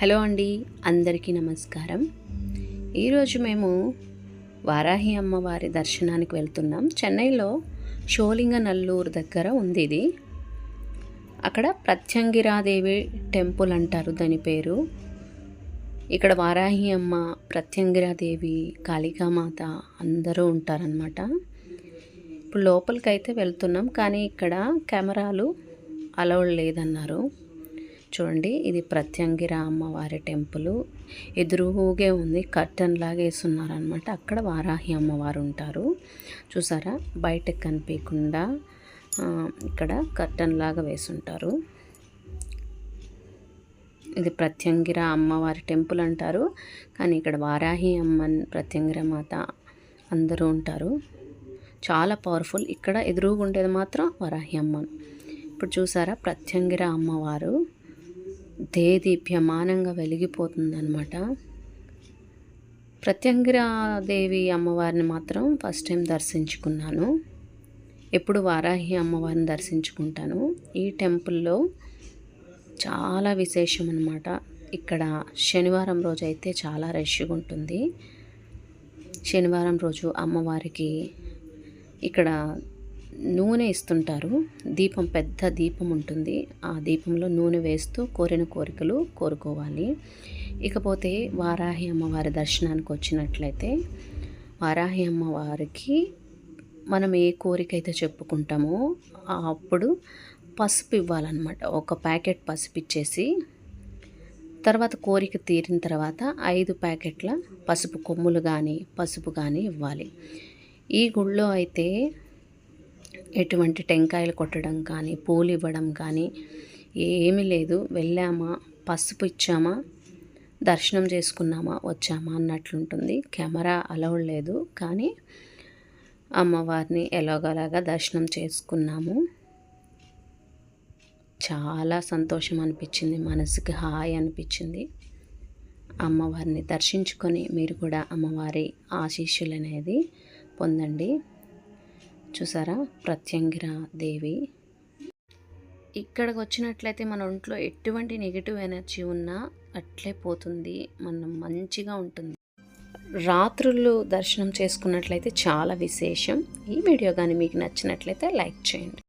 Hello అండి అందరికీ నమస్కారం. ఈరోజు మేము వారాహి అమ్మవారి దర్శనానికి వెళ్తున్నాం. చెన్నైలో షోలింగ నల్లూరు దగ్గర ఉంది ఇది. అక్కడ ప్రత్యంగిరాదేవి టెంపుల్ అంటారు దాని పేరు. ఇక్కడ వారాహి అమ్మ ప్రత్యంగిరాదేవి కాళికామాత అందరూ ఉంటారనమాట ఇప్పుడు లోపలికైతే వెళ్తున్నాం కానీ ఇక్కడ కెమెరాలు అలౌడ్ లేదన్నారు. చూడండి ఇది ప్రత్యంగిర అమ్మవారి టెంపుల్. ఎదురుగే ఉంది కర్టన్ లాగా వేసున్నారనమాట అక్కడ వారాహి అమ్మవారు ఉంటారు. చూసారా? బయటకు కనిపించకుండా ఇక్కడ కర్టన్ లాగా వేసుంటారు. ఇది ప్రత్యంగిర అమ్మవారి టెంపుల్ అంటారు. కానీ ఇక్కడ వారాహి అమ్మ ప్రత్యంగిర మాత అందరూ ఉంటారు. చాలా పవర్ఫుల్. ఇక్కడ ఎదురుగా ఉండేది మాత్రం వరాహి అమ్మ ఇప్పుడు చూసారా? ప్రత్యంగిర అమ్మవారు. దేదీప్యమానంగా వెలిగిపోతుందనమాట ప్రత్యంగిరాదేవి అమ్మవారిని మాత్రం ఫస్ట్ టైం దర్శించుకున్నాను. ఎప్పుడు వారాహి అమ్మవారిని దర్శించుకుంటాను. ఈ టెంపుల్లో చాలా విశేషం అనమాట ఇక్కడ శనివారం రోజు అయితే చాలా రష్గా ఉంటుంది. శనివారం రోజు అమ్మవారికి ఇక్కడ నూనె ఇస్తుంటారు. దీపం పెద్ద దీపం ఉంటుంది. ఆ దీపంలో నూనె వేస్తూ కోరిన కోరికలు కోరుకోవాలి. ఇకపోతే వారాహి అమ్మవారి దర్శనానికి వచ్చినట్లయితే వారాహి అమ్మవారికి మనం ఏ కోరిక అయితే చెప్పుకుంటామో అప్పుడు పసుపు ఇవ్వాలన్నమాట. ఒక ప్యాకెట్ పసుపు ఇచ్చేసి తర్వాత కోరిక తీరిన తర్వాత ఐదు ప్యాకెట్ల పసుపు కొమ్ములు కానీ పసుపు కానీ ఇవ్వాలి. ఈ గుళ్ళో అయితే ఎటువంటి టెంకాయలు కొట్టడం కానీ పూలు ఇవ్వడం కానీ ఏమీ లేదు. వెళ్ళామా? పసుపు ఇచ్చామా? దర్శనం చేసుకున్నామా? వచ్చామా? అన్నట్లుంటుంది. కెమెరా అలౌడ్ లేదు. కానీ అమ్మవారిని ఎలాగోలాగా దర్శనం చేసుకున్నాము. చాలా సంతోషం అనిపించింది. మనసుకి హాయి అనిపించింది. అమ్మవారిని దర్శించుకొని మీరు కూడా అమ్మవారి ఆశీస్సులు అనేది పొందండి. చూసారా? ప్రత్యంగిర దేవి. ఇక్కడికి వచ్చినట్లయితే మన ఒంట్లో ఎటువంటి నెగిటివ్ ఎనర్జీ ఉన్నా అట్లే పోతుంది. మనం మంచిగా ఉంటుంది. రాత్రులు దర్శనం చేసుకున్నట్లయితే చాలా విశేషం. ఈ వీడియో కానీ మీకు నచ్చినట్లయితే లైక్ చేయండి.